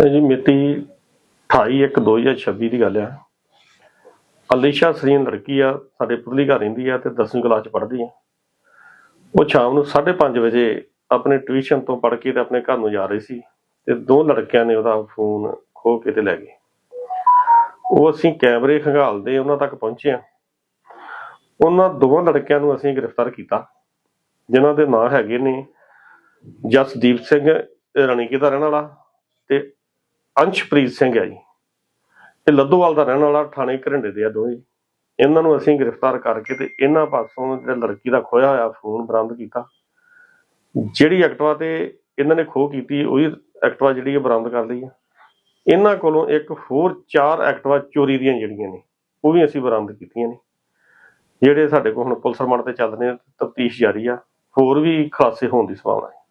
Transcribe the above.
ਇਹ ਜੀ ਮਿਤੀ 28/1/2026 ਦੀ ਗੱਲ ਆ। ਅਲੀਸ਼ਾ ਸਰੀਨ ਲੜਕੀ ਆ, ਸਾਡੇ ਪੁਰਲੀ ਘਰ ਰਹਿੰਦੀ ਆ ਤੇ 10ਵੀਂ ਕਲਾਸ ਚ ਪੜ੍ਹਦੀ ਆ। ਉਹ ਸ਼ਾਮ ਨੂੰ 5:30 ਵਜੇ ਆਪਣੇ ਟਿਊਸ਼ਨ ਤੋਂ ਪੜ੍ਹ ਕੇ ਤੇ ਆਪਣੇ ਘਰ ਨੂੰ ਜਾ ਰਹੀ ਸੀ ਤੇ ਦੋ ਲੜਕਿਆਂ ਨੇ ਉਹਦਾ ਫੋਨ ਖੋਹ ਕੇ ਤੇ ਲੈ ਗਏ। ਉਹ ਅਸੀਂ ਕੈਮਰੇ ਖੰਗਾਲਦੇ ਉਹਨਾਂ ਤੱਕ ਪਹੁੰਚੇ ਆ। ਉਹਨਾਂ ਦੋਵਾਂ ਲੜਕਿਆਂ ਨੂੰ ਅਸੀਂ ਗ੍ਰਿਫਤਾਰ ਕੀਤਾ, ਜਿਨ੍ਹਾਂ ਦੇ ਨਾਂ ਹੈਗੇ ਨੇ ਜਸਦੀਪ ਸਿੰਘ, ਰਣੀਕੇ ਦਾ ਰਹਿਣ ਵਾਲਾ ਤੇ ਅੰਸ਼ਪ੍ਰੀਤ ਸਿੰਘ ਹੈ ਜੀ। ਇਹ ਲੱਦੋਵਾਲ ਦਾ ਰਹਿਣ ਵਾਲਾ, ਥਾਣੇ ਘਰਿੰਡੇ ਦੇ ਆ ਦੋਵੇਂ। ਇਹਨਾਂ ਨੂੰ ਅਸੀਂ ਗ੍ਰਿਫਤਾਰ ਕਰਕੇ ਤੇ ਇਹਨਾਂ ਪਾਸੋਂ ਜਿਹੜਾ ਲੜਕੀ ਦਾ ਖੋਇਆ ਹੋਇਆ ਫੋਨ ਬਰਾਮਦ ਕੀਤਾ। ਜਿਹੜੀ ਐਕਟਵਾ ਤੇ ਇਹਨਾਂ ਨੇ ਖੋਹ ਕੀਤੀ, ਉਹੀ ਐਕਟਵਾ ਜਿਹੜੀ ਹੈ ਬਰਾਮਦ ਕਰ ਲਈ ਆ। ਇਹਨਾਂ ਕੋਲੋਂ ਇੱਕ ਹੋਰ ਚਾਰ ਐਕਟਵਾ ਚੋਰੀ ਦੀਆਂ ਜਿਹੜੀਆਂ ਨੇ, ਉਹ ਵੀ ਅਸੀਂ ਬਰਾਮਦ ਕੀਤੀਆਂ ਨੇ। ਜਿਹੜੇ ਸਾਡੇ ਕੋਲ ਹੁਣ ਪੁਲਿਸ ਰਿਮਾਂਡ ਤੇ ਚੱਲ ਰਹੇ ਨੇ, ਤਫਤੀਸ਼ ਜਾਰੀ ਆ। ਹੋਰ ਵੀ ਖਾਸੇ ਹੋਣ ਦੀ ਸੰਭਾਵਨਾ ਹੈ।